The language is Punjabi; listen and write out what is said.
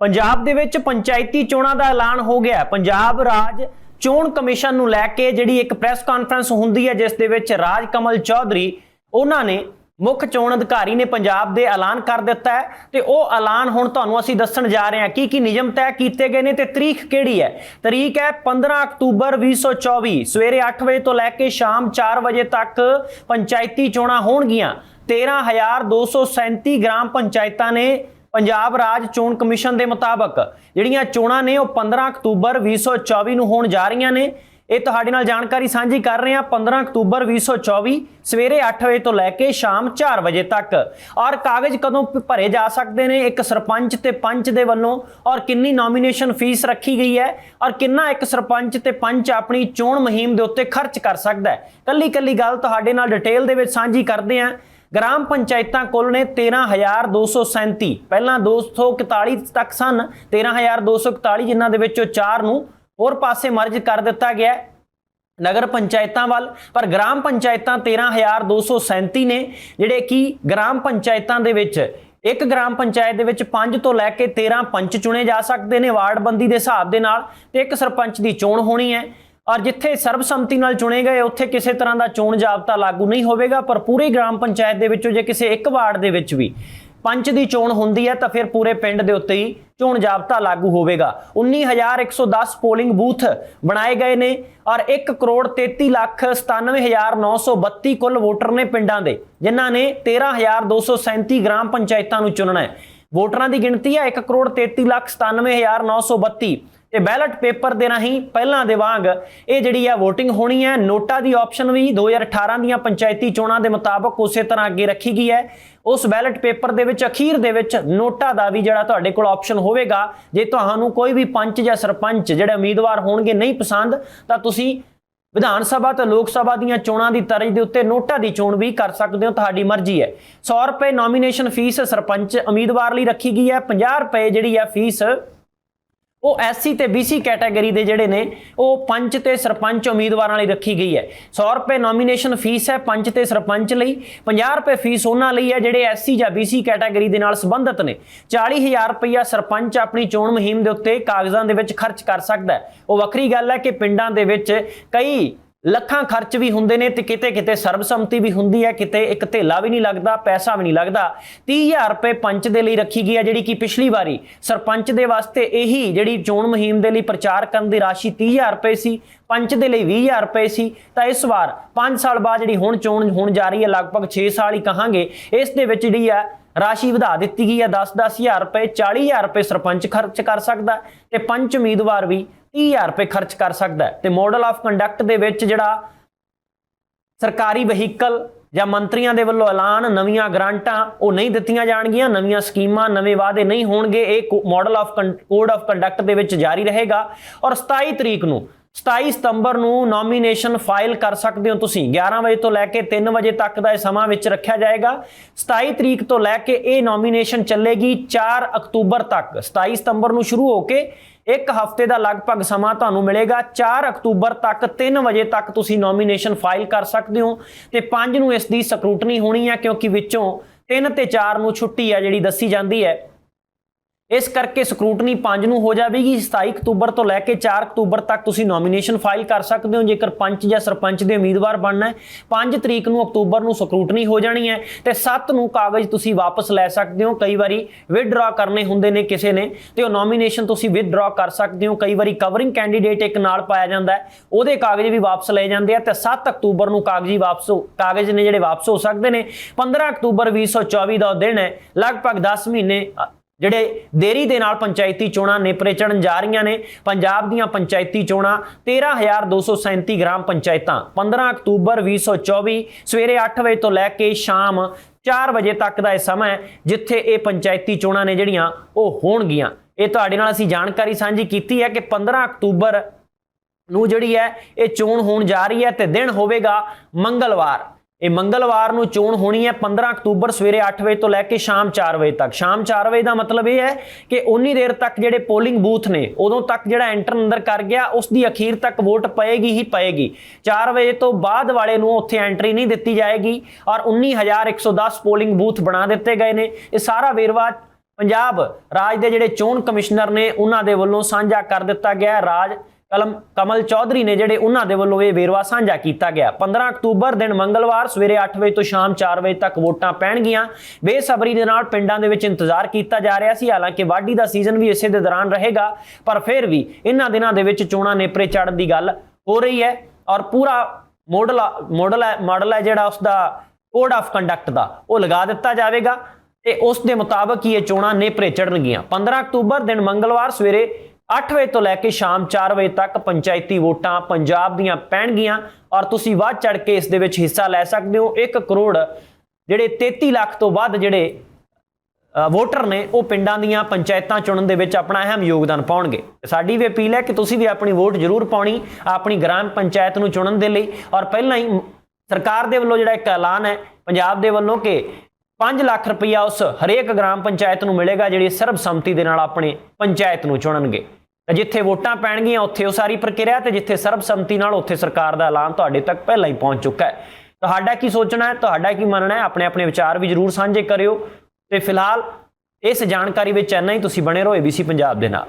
ਪੰਜਾਬ ਦੇ ਵਿੱਚ ਪੰਚਾਇਤੀ ਚੋਣਾਂ ਦਾ ਐਲਾਨ ਹੋ ਗਿਆ ਪੰਜਾਬ ਰਾਜ ਚੋਣ ਕਮਿਸ਼ਨ ਨੂੰ ਲੈ ਕੇ ਜਿਹੜੀ ਇੱਕ ਪ੍ਰੈਸ ਕਾਨਫਰੰਸ ਹੁੰਦੀ ਹੈ, ਜਿਸ ਦੇ ਵਿੱਚ ਰਾਜ ਕਮਲ ਚੌਧਰੀ, ਉਹਨਾਂ ਨੇ ਮੁੱਖ ਚੋਣ ਅਧਿਕਾਰੀ ਨੇ ਪੰਜਾਬ ਦੇ ਐਲਾਨ ਕਰ ਦਿੱਤਾ ਹੈ ਤੇ ਉਹ ਐਲਾਨ ਹੁਣ ਤੁਹਾਨੂੰ ਅਸੀਂ ਦੱਸਣ ਜਾ ਰਹੇ ਹਾਂ ਕੀ ਕੀ ਨਿਯਮ ਤੈਅ ਕੀਤੇ ਗਏ ਨੇ ਤੇ ਤਰੀਕ ਕਿਹੜੀ ਹੈ। ਤਰੀਕ ਹੈ 15 ਅਕਤੂਬਰ 2024 ਸਵੇਰੇ 8 ਵਜੇ ਤੋਂ ਲੈ ਕੇ ਸ਼ਾਮ 4 ਵਜੇ ਤੱਕ ਪੰਚਾਇਤੀ ਚੋਣਾਂ ਹੋਣਗੀਆਂ। 13237 ਗ੍ਰਾਮ ਪੰਚਾਇਤਾਂ ਨੇ ਪੰਜਾਬ ਰਾਜ ਚੋਣ ਕਮਿਸ਼ਨ ਦੇ ਮੁਤਾਬਕ ਜਿਹੜੀਆਂ ਚੋਣਾਂ ਨੇ ਉਹ 15 ਅਕਤੂਬਰ 2024 ਨੂੰ ਹੋਣ ਜਾ ਰਹੀਆਂ ਨੇ। ਇਹ ਤੁਹਾਡੇ ਨਾਲ ਜਾਣਕਾਰੀ ਸਾਂਝੀ ਕਰ ਰਹੇ ਹਾਂ। 15 ਅਕਤੂਬਰ 2024 ਸਵੇਰੇ 8 ਵਜੇ ਤੋਂ ਲੈ ਕੇ ਸ਼ਾਮ 4 ਵਜੇ ਤੱਕ। ਔਰ ਕਾਗਜ਼ ਕਦੋਂ ਭਰੇ ਜਾ ਸਕਦੇ ਨੇ? ਇੱਕ ਸਰਪੰਚ ਤੇ ਪੰਚ ਦੇ ਵੱਲੋਂ ਔਰ ਕਿੰਨੀ ਨੋਮੀਨੇਸ਼ਨ ਫੀਸ ਰੱਖੀ ਗਈ ਹੈ? ਔਰ ਕਿੰਨਾ ਇੱਕ ਸਰਪੰਚ ਤੇ ਪੰਚ ਆਪਣੀ ਚੋਣ ਮੁਹਿੰਮ ਦੇ ਉੱਤੇ ਖਰਚ ਕਰ ਸਕਦਾ ਹੈ? ਕੱਲੀ ਕੱਲੀ ਗੱਲ ਤੁਹਾਡੇ ਨਾਲ ਡਿਟੇਲ ਦੇ ਵਿੱਚ ਸਾਂਝੀ ਕਰਦੇ ਹਾਂ। ਗ੍ਰਾਮ ਪੰਚਾਇਤਾਂ ਕੋਲ ਨੇ 13237 ਪਹਿਲਾਂ 241 ਤੱਕ ਸਨ 13241 ਜਿਨ੍ਹਾਂ ਦੇ ਵਿੱਚੋਂ 4 ਨੂੰ ਹੋਰ ਪਾਸੇ ਮਰਜ ਕਰ ਦਿੱਤਾ ਗਿਆ ਨਗਰ ਪੰਚਾਇਤਾਂ ਵੱਲ, ਪਰ ਗ੍ਰਾਮ ਪੰਚਾਇਤਾਂ 13237 ਨੇ, ਜਿਹੜੇ ਕਿ ਗ੍ਰਾਮ ਪੰਚਾਇਤਾਂ ਦੇ ਵਿੱਚ, ਇੱਕ ਗ੍ਰਾਮ ਪੰਚਾਇਤ ਦੇ ਵਿੱਚ 5 ਤੋਂ ਲੈ ਕੇ 13 ਪੰਚ ਚੁਣੇ ਜਾ ਸਕਦੇ ਨੇ ਵਾਰਡ ਬੰਦੀ ਦੇ ਹਿਸਾਬ ਦੇ ਨਾਲ ਤੇ ਇੱਕ ਸਰਪੰਚ ਦੀ ਚੋਣ ਹੋਣੀ ਹੈ। ਔਰ ਜਿੱਥੇ ਸਰਬਸੰਮਤੀ ਨਾਲ ਚੁਣੇ ਗਏ, ਉੱਥੇ ਕਿਸੇ ਤਰ੍ਹਾਂ ਦਾ ਚੋਣ ਜਾਬਤਾ ਲਾਗੂ ਨਹੀਂ ਹੋਵੇਗਾ, ਪਰ ਪੂਰੀ ਗ੍ਰਾਮ ਪੰਚਾਇਤ ਦੇ ਵਿੱਚੋਂ ਜੇ ਕਿਸੇ ਇੱਕ ਵਾਰਡ ਦੇ ਵਿੱਚ ਵੀ ਪੰਚ ਦੀ ਚੋਣ ਹੁੰਦੀ ਹੈ, ਤਾਂ ਫਿਰ ਪੂਰੇ ਪਿੰਡ ਦੇ ਉੱਤੇ ਹੀ ਚੋਣ ਜਾਬਤਾ ਲਾਗੂ ਹੋਵੇਗਾ। 19110 ਪੋਲਿੰਗ ਬੂਥ ਬਣਾਏ ਗਏ ਨੇ ਔਰ 1 ਕਰੋੜ 33 ਲੱਖ 97932 ਕੁੱਲ ਵੋਟਰ ਨੇ ਪਿੰਡਾਂ ਦੇ, ਜਿਨ੍ਹਾਂ ਨੇ 13237 ਗ੍ਰਾਮ ਪੰਚਾਇਤਾਂ ਨੂੰ ਚੁਣਨਾ ਹੈ। ਵੋਟਰਾਂ ਦੀ ਗਿਣਤੀ ਹੈ 1 ਕਰੋੜ 33 ਲੱਖ 97932 ਤੇ ਬੈਲਟ ਪੇਪਰ ਦੇ ਰਾਹੀਂ ਪਹਿਲਾਂ ਦੇ ਵਾਂਗ ਇਹ ਜਿਹੜੀ ਹੈ VOTING ਹੋਣੀ ਹੈ, ਨੋਟਾ ਦੀ ਆਪਸ਼ਨ ਵੀ 2018 ਦੀਆਂ ਪੰਚਾਇਤੀ ਚੋਣਾਂ ਦੇ ਮੁਤਾਬਕ ਉਸੇ ਤਰ੍ਹਾਂ ਅੱਗੇ ਰੱਖੀ ਗਈ ਹੈ। ਉਸ ਬੈਲਟ ਪੇਪਰ ਦੇ ਵਿੱਚ, ਅਖੀਰ ਦੇ ਵਿੱਚ ਨੋਟਾ ਦਾ ਵੀ ਜਿਹੜਾ ਤੁਹਾਡੇ ਕੋਲ ਆਪਸ਼ਨ ਹੋਵੇਗਾ। ਜੇ ਤੁਹਾਨੂੰ ਕੋਈ ਵੀ ਪੰਚ ਜਾਂ ਸਰਪੰਚ ਜਿਹੜੇ ਉਮੀਦਵਾਰ ਹੋਣਗੇ ਨਹੀਂ ਪਸੰਦ, ਤਾਂ ਤੁਸੀਂ ਵਿਧਾਨ ਸਭਾ ਤੇ ਲੋਕ ਸਭਾ ਦੀਆਂ ਚੋਣਾਂ ਦੀ ਤਰਜ ਦੇ ਉੱਤੇ ਨੋਟਾ ਦੀ ਚੋਣ ਵੀ ਕਰ ਸਕਦੇ ਹੋ, ਤੁਹਾਡੀ ਮਰਜ਼ੀ ਹੈ। 100 ਰੁਪਏ ਨੋਮੀਨੇਸ਼ਨ ਫੀਸ ਸਰਪੰਚ ਉਮੀਦਵਾਰ ਲਈ ਰੱਖੀ ਗਈ ਹੈ 50 ਰੁਪਏ ਜਿਹੜੀ ਹੈ ਫੀਸ ਉਹ ਐਸਸੀ ਤੇ ਬੀਸੀ ਕੈਟਾਗਰੀ ਦੇ ਜਿਹੜੇ ਨੇ, ਉਹ ਪੰਚ ਤੇ ਸਰਪੰਚ ਉਮੀਦਵਾਰਾਂ ਲਈ ਰੱਖੀ ਗਈ ਹੈ। 100 ਰੁਪਏ ਨੋਮੀਨੇਸ਼ਨ ਫੀਸ ਹੈ ਪੰਚ ਤੇ ਸਰਪੰਚ ਲਈ 50 ਰੁਪਏ ਫੀਸ ਉਹਨਾਂ ਲਈ ਹੈ ਜਿਹੜੇ ਐਸਸੀ ਜਾਂ ਬੀਸੀ ਕੈਟਾਗਰੀ ਦੇ ਨਾਲ ਸੰਬੰਧਿਤ ਨੇ। 40000 ਰੁਪਇਆ ਸਰਪੰਚ ਆਪਣੀ ਚੋਣ ਮੁਹਿੰਮ ਦੇ ਉੱਤੇ ਕਾਗਜ਼ਾਂ ਦੇ ਵਿੱਚ ਖਰਚ ਕਰ ਸਕਦਾ ਹੈ। ਉਹ ਵੱਖਰੀ ਗੱਲ ਹੈ ਕਿ ਪਿੰਡਾਂ ਦੇ ਵਿੱਚ ਕਈ ਲੱਖਾਂ ਖਰਚ ਵੀ ਹੁੰਦੇ ਨੇ ਤੇ ਕਿਤੇ ਕਿਤੇ ਸਰਬਸੰਮਤੀ ਵੀ ਹੁੰਦੀ ਹੈ, ਕਿਤੇ ਇੱਕ ਧੇਲਾ ਵੀ ਨਹੀਂ ਲੱਗਦਾ, ਪੈਸਾ ਵੀ ਨਹੀਂ ਲੱਗਦਾ। 30000 ਰੁਪਏ ਪੰਚ ਦੇ ਲਈ ਰੱਖੀ ਗਈ ਹੈ ਜਿਹੜੀ ਕਿ ਪਿਛਲੀ ਵਾਰੀ ਸਰਪੰਚ ਦੇ ਵਾਸਤੇ ਇਹੀ ਜਿਹੜੀ ਚੋਣ ਮੁਹਿੰਮ ਦੇ ਲਈ ਪ੍ਰਚਾਰ ਕਰਨ ਦੀ ਰਾਸ਼ੀ 30000 ਰੁਪਏ ਸੀ, ਪੰਚ ਦੇ ਲਈ 20000 ਰੁਪਏ ਸੀ, ਤਾਂ ਇਸ ਵਾਰ 5 ਸਾਲ ਬਾਅਦ ਜਿਹੜੀ ਹੁਣ ਚੋਣ ਹੋਣ ਜਾ ਰਹੀ ਹੈ, ਲਗਭਗ 6 ਸਾਲ ਹੀ ਕਹਾਂਗੇ, ਇਸ ਦੇ ਵਿੱਚ ਜਿਹੜੀ ਹੈ ਰਾਸ਼ੀ ਵਧਾ ਦਿੱਤੀ ਗਈ ਹੈ 10-10000 ਰੁਪਏ 40000 ਰੁਪਏ ਸਰਪੰਚ ਖਰਚ ਕਰ ਸਕਦਾ ਹੈ ਤੇ ਪੰਚ ਉਮੀਦਵਾਰ ਵੀ 30000 ਰੁਪਏ ਖਰਚ ਕਰ ਸਕਦਾ ਹੈ। ਤੇ ਮਾਡਲ ਆਫ ਕੰਡਕਟ ਦੇ ਵਿੱਚ ਜਿਹੜਾ ਸਰਕਾਰੀ ਵਹੀਕਲ ਜਾਂ ਮੰਤਰੀਆਂ ਦੇ ਵੱਲੋਂ ਐਲਾਨ ਨਵੀਆਂ ਗ੍ਰਾਂਟਾਂ, ਉਹ ਨਹੀਂ ਦਿੱਤੀਆਂ ਜਾਣਗੀਆਂ, ਨਵੀਆਂ ਸਕੀਮਾਂ ਨਵੇਂ ਵਾਅਦੇ ਨਹੀਂ ਹੋਣਗੇ, ਇਹ model of code of conduct ਦੇ ਵਿੱਚ ਜਾਰੀ ਰਹੇਗਾ। ਔਰ 27 ਤਰੀਕ ਨੂੰ 27 ਸਤੰਬਰ ਨੂੰ ਨੋਮੀਨੇਸ਼ਨ ਫਾਈਲ ਕਰ ਸਕਦੇ ਹੋ ਤੁਸੀਂ। 11 ਵਜੇ ਤੋਂ ਲੈ ਕੇ 3 ਵਜੇ ਤੱਕ ਦਾ ਇਹ ਸਮਾਂ ਵਿੱਚ ਰੱਖਿਆ ਜਾਏਗਾ। 27 ਤਰੀਕ ਤੋਂ ਲੈ ਕੇ ਇਹ ਨੋਮੀਨੇਸ਼ਨ ਚੱਲੇਗੀ 4 ਅਕਤੂਬਰ ਤੱਕ। 27 ਸਤੰਬਰ ਨੂੰ ਸ਼ੁਰੂ ਹੋ ਕੇ ਇੱਕ ਹਫ਼ਤੇ ਦਾ ਲਗਭਗ ਸਮਾਂ ਤੁਹਾਨੂੰ ਮਿਲੇਗਾ। 4 ਅਕਤੂਬਰ ਤੱਕ 3 ਵਜੇ ਤੱਕ ਤੁਸੀਂ ਨੋਮੀਨੇਸ਼ਨ ਫਾਈਲ ਕਰ ਸਕਦੇ ਹੋ ਤੇ 5 ਨੂੰ ਇਸ ਦੀ ਸਕਰੂਟਨੀ ਹੋਣੀ ਹੈ ਕਿਉਂਕਿ ਵਿੱਚੋਂ 3 ਤੇ 4 ਨੂੰ ਛੁੱਟੀ ਹੈ ਜਿਹੜੀ ਦੱਸੀ ਜਾਂਦੀ ਹੈ। ਇਸ ਕਰਕੇ ਸਕਰੂਟਨੀ 5 ਨੂੰ ਹੋ ਜਾਵੇਗੀ। 27 ਅਕਤੂਬਰ ਤੋਂ ਲੈ ਕੇ 4 ਅਕਤੂਬਰ ਤੱਕ ਤੁਸੀਂ ਨੋਮੀਨੇਸ਼ਨ ਫਾਈਲ ਕਰ ਸਕਦੇ ਹੋ, ਜੇਕਰ ਪੰਚ ਜਾਂ ਸਰਪੰਚ ਦੇ ਉਮੀਦਵਾਰ ਬਣਨਾ ਹੈ। 5 ਤਰੀਕ ਨੂੰ ਅਕਤੂਬਰ ਨੂੰ ਸਕਰੂਟਨੀ ਹੋ ਜਾਣੀ ਹੈ ਤੇ 7 ਨੂੰ ਕਾਗਜ਼ ਤੁਸੀਂ ਵਾਪਸ ਲੈ ਸਕਦੇ ਹੋ। ਕਈ ਵਾਰੀ ਵਿਦਡਰਾ ਕਰਨੇ ਹੁੰਦੇ ਨੇ ਕਿਸੇ ਨੇ ਤੇ ਉਹ ਨੋਮੀਨੇਸ਼ਨ ਤੁਸੀਂ ਵਿਦਡਰਾ ਕਰ ਸਕਦੇ ਹੋ। ਕਈ ਵਾਰੀ ਕਵਰਿੰਗ ਕੈਂਡੀਡੇਟ ਇੱਕ ਨਾਲ ਪਾਇਆ ਜਾਂਦਾ ਉਹਦੇ ਕਾਗਜ਼ ਵੀ ਵਾਪਸ ਲਏ ਜਾਂਦੇ ਆ ਤੇ 7 ਅਕਤੂਬਰ ਨੂੰ ਕਾਗਜ਼ੀ ਵਾਪਸ ਕਾਗਜ਼ ਨੇ ਜਿਹੜੇ ਵਾਪਸ ਹੋ ਸਕਦੇ ਨੇ। 15 ਅਕਤੂਬਰ 2024 ਦਾ ਉਹ ਦਿਨ ਹੈ, ਲਗਭਗ 10 ਮਹੀਨੇ ਜਿਹੜੇ ਦੇਰੀ ਦੇ ਨਾਲ ਪੰਚਾਇਤੀ ਚੋਣਾਂ ਨੇਪਰੇ ਚੜਨ ਜਾ ਰਹੀਆਂ ਨੇ, ਪੰਜਾਬ ਦੀਆਂ ਪੰਚਾਇਤੀ ਚੋਣਾਂ 13237 ਗ੍ਰਾਮ ਪੰਚਾਇਤਾਂ 15 ਅਕਤੂਬਰ 2024 ਸਵੇਰੇ 8 ਵਜੇ ਤੋਂ ਲੈ ਕੇ ਸ਼ਾਮ 4 ਵਜੇ ਤੱਕ ਦਾ ਇਹ ਸਮਾਂ ਹੈ, ਜਿੱਥੇ ਇਹ ਪੰਚਾਇਤੀ ਚੋਣਾਂ ਨੇ ਜਿਹੜੀਆਂ, ਉਹ ਹੋਣਗੀਆਂ। ਇਹ ਤੁਹਾਡੇ ਨਾਲ ਅਸੀਂ ਜਾਣਕਾਰੀ ਸਾਂਝੀ ਕੀਤੀ ਹੈ ਕਿ 15 ਅਕਤੂਬਰ ਨੂੰ ਜਿਹੜੀ ਹੈ, ਇਹ ਚੋਣ ਹੋਣ ਜਾ ਰਹੀ ਹੈ ਤੇ ਦਿਨ ਹੋਵੇਗਾ ਮੰਗਲਵਾਰ। ਇਹ ਮੰਗਲਵਾਰ ਨੂੰ ਚੋਣ ਹੋਣੀ ਹੈ 15 ਅਕਤੂਬਰ ਸਵੇਰੇ 8 ਵਜੇ ਤੋਂ ਲੈ ਕੇ ਸ਼ਾਮ 4 ਵਜੇ ਤੱਕ। ਸ਼ਾਮ 4 ਵਜੇ ਦਾ ਮਤਲਬ ਇਹ ਹੈ ਕਿ ਉਨੀ ਦੇਰ ਤੱਕ ਜਿਹੜੇ ਪੋਲਿੰਗ ਬੂਥ ਨੇ, ਉਦੋਂ ਤੱਕ ਜਿਹੜਾ ਐਂਟਰ ਅੰਦਰ ਕਰ ਗਿਆ, ਉਸ ਦੀ ਅਖੀਰ ਤੱਕ ਵੋਟ ਪਏਗੀ ਹੀ ਪਏਗੀ। 4 ਵਜੇ ਤੋਂ ਬਾਅਦ ਵਾਲੇ ਨੂੰ ਉੱਥੇ ਐਂਟਰੀ ਨਹੀਂ ਦਿੱਤੀ ਜਾਏਗੀ ਔਰ 19110 ਪੋਲਿੰਗ ਬੂਥ ਬਣਾ ਦਿੱਤੇ ਗਏ ਨੇ। ਇਹ ਸਾਰਾ ਵੇਰਵਾ ਪੰਜਾਬ ਰਾਜ ਦੇ ਜਿਹੜੇ ਚੋਣ ਕਮਿਸ਼ਨਰ ਨੇ, ਉਹਨਾਂ ਦੇ ਵੱਲੋਂ ਸਾਂਝਾ ਕਰ ਦਿੱਤਾ ਗਿਆ ਰਾਜ ਕਲਮ ਕਮਲ ਚੌਧਰੀ ਨੇ ਜਿਹੜੇ ਉਹਨਾਂ ਦੇ ਵੱਲੋਂ ਇਹ ਵੇਰਵਾ ਸਾਂਝਾ ਕੀਤਾ ਗਿਆ। 15 ਅਕਤੂਬਰ ਦਿਨ ਮੰਗਲਵਾਰ ਸਵੇਰੇ 8 ਵਜੇ ਤੋਂ ਸ਼ਾਮ 4 ਵਜੇ ਤੱਕ ਵੋਟਾਂ ਪੈਣਗੀਆਂ। ਬੇਸਬਰੀ ਦੇ ਨਾਲ ਪਿੰਡਾਂ ਦੇ ਵਿੱਚ ਇੰਤਜ਼ਾਰ ਕੀਤਾ ਜਾ ਰਿਹਾ ਸੀ। ਹਾਲਾਂਕਿ ਵਾਢੀ ਦਾ ਸੀਜ਼ਨ ਵੀ ਇਸੇ ਦੇ ਦੌਰਾਨ ਰਹੇਗਾ, ਪਰ ਫਿਰ ਵੀ ਇਹਨਾਂ ਦਿਨਾਂ ਦੇ ਵਿੱਚ ਚੋਣਾਂ ਨੇਪਰੇ ਚੜ੍ਹਨ ਦੀ ਗੱਲ ਹੋ ਰਹੀ ਹੈ ਔਰ ਪੂਰਾ ਮਾਡਲ ਮਾਡਲ ਹੈ ਮਾਡਲ ਹੈ ਜਿਹੜਾ ਉਸ ਦਾ ਕੋਡ ਆਫ ਕੰਡਕਟ ਦਾ, ਉਹ ਲਗਾ ਦਿੱਤਾ ਜਾਵੇਗਾ ਤੇ ਉਸ ਦੇ ਮੁਤਾਬਕ ਹੀ ਇਹ ਚੋਣਾਂ ਨੇਪਰੇ ਚੜਨਗੀਆਂ 15 ਅਕਤੂਬਰ ਦਿਨ ਮੰਗਲਵਾਰ ਸਵੇਰੇ 8 ਵਜੇ ਤੋਂ ਲੈ ਕੇ ਸ਼ਾਮ 4 ਵਜੇ ਤੱਕ ਪੰਚਾਇਤੀ ਵੋਟਾਂ ਪੰਜਾਬ ਦੀਆਂ ਪੈਣਗੀਆਂ ਔਰ ਤੁਸੀਂ ਵੱਧ ਚੜ ਕੇ ਇਸ ਦੇ ਵਿੱਚ ਹਿੱਸਾ ਲੈ ਸਕਦੇ ਹੋ। 1 ਕਰੋੜ ਜਿਹੜੇ 33 ਲੱਖ ਤੋਂ ਵੱਧ ਜਿਹੜੇ ਵੋਟਰ ਨੇ ਉਹ ਪਿੰਡਾਂ ਦੀਆਂ ਪੰਚਾਇਤਾਂ ਚੁਣਨ ਦੇ ਵਿੱਚ ਆਪਣਾ ਅਹਿਮ ਯੋਗਦਾਨ ਪਾਉਣਗੇ। ਸਾਡੀ ਵੀ ਅਪੀਲ ਹੈ ਕਿ ਤੁਸੀਂ ਵੀ ਆਪਣੀ ਵੋਟ ਜ਼ਰੂਰ ਪਾਉਣੀ, ਆਪਣੀ ਗ੍ਰਾਮ ਪੰਚਾਇਤ ਨੂੰ ਚੁਣਨ ਦੇ ਲਈ। ਔਰ ਪਹਿਲਾਂ ਹੀ ਸਰਕਾਰ ਦੇ ਵੱਲੋਂ ਜਿਹੜਾ ਇੱਕ ਐਲਾਨ ਹੈ, ਪੰਜਾਬ ਦੇ ਵੱਲੋਂ ਕਿ 5 ਲੱਖ ਰੁਪਈਆ ਉਸ ਹਰੇਕ ਗ੍ਰਾਮ ਪੰਚਾਇਤ ਨੂੰ ਮਿਲੇਗਾ, ਜਿਹੜੀ ਸਰਬਸੰਮਤੀ ਦੇ ਨਾਲ ਆਪਣੇ ਪੰਚਾਇਤ ਨੂੰ ਚੁਣਨਗੇ। ਤਾਂ ਜਿੱਥੇ ਵੋਟਾਂ ਪੈਣਗੀਆਂ, ਉੱਥੇ ਉਹ ਸਾਰੀ ਪ੍ਰਕਿਰਿਆ ਤੇ ਜਿੱਥੇ ਸਰਬਸੰਮਤੀ ਨਾਲ ਉੱਥੇ ਸਰਕਾਰ ਦਾ ਐਲਾਨ ਤੁਹਾਡੇ ਤੱਕ ਪਹਿਲਾਂ ਹੀ ਪਹੁੰਚ ਚੁੱਕਾ ਹੈ। ਤੁਹਾਡਾ ਕੀ ਸੋਚਣਾ ਹੈ? ਤੁਹਾਡਾ ਕੀ ਮੰਨਣਾ ਹੈ? ਆਪਣੇ ਆਪਣੇ ਵਿਚਾਰ ਵੀ ਜਰੂਰ ਸਾਂਝੇ ਕਰਿਓ। ਤੇ ਫਿਲਹਾਲ ਇਸ ਜਾਣਕਾਰੀ ਵਿੱਚ ਇੰਨਾ ਹੀ। ਤੁਸੀਂ ਬਣੇ ਰਹੋ ABC ਪੰਜਾਬ ਦੇ ਨਾਲ।